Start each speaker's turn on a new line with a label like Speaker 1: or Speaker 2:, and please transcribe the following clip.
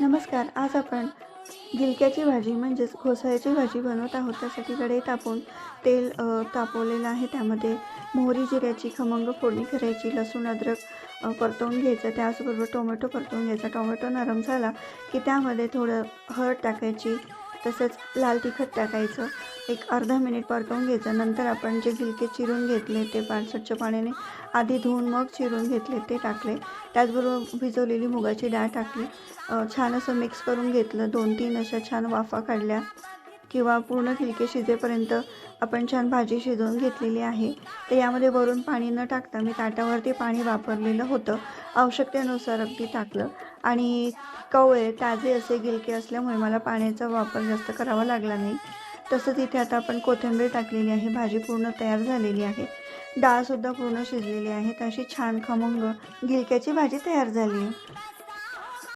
Speaker 1: नमस्कार आज आपण गिलक्याची भाजी म्हणजेच घोसाळ्याची भाजी बनवत आहोत. त्यासाठी कढई तापून तेल तापवलेलं आहे. त्यामध्ये मोहरी जिऱ्याची खमंग फोडणी करायची लसूण अद्रक परतवून घ्यायचं. त्याचबरोबर टोमॅटो परतवून घ्यायचा. टोमॅटो नरम झाला की त्यामध्ये थोडं हळद टाकायची. तसंच लाल तिखट टाकायचं. एक अर्धा मिनिट परतवून घ्यायचं. नंतर आपण जे गिलके चिरून घेतले ते पा स्वच्छ पाण्याने आधी धुवून मग चिरून घेतले ते टाकले. त्याचबरोबर भिजवलेली मुगाची डाळ टाकली. छान असं मिक्स करून घेतलं. दोन तीन अशा छान वाफा काढल्या. किंवा पूर्ण खिलके शिजेपर्यंत आपण छान भाजी शिजवून घेतलेली आहे. तर यामध्ये वरून पाणी न टाकता मी ताटावरती पाणी वापरलेलं होतं. आवश्यकतेनुसार अगदी टाकलं. आणि कवळे ताजे असे गिलके असल्यामुळे मला पाण्याचा वापर जास्त करावा लागला नाही. तसंच इथे आता आपण कोथिंबीर टाकलेली आहे. भाजी पूर्ण तयार झालेली आहे. डाळसुद्धा पूर्ण शिजलेली आहे. तशी अशी छान खमंग गिलक्याची भाजी तयार झाली आहे.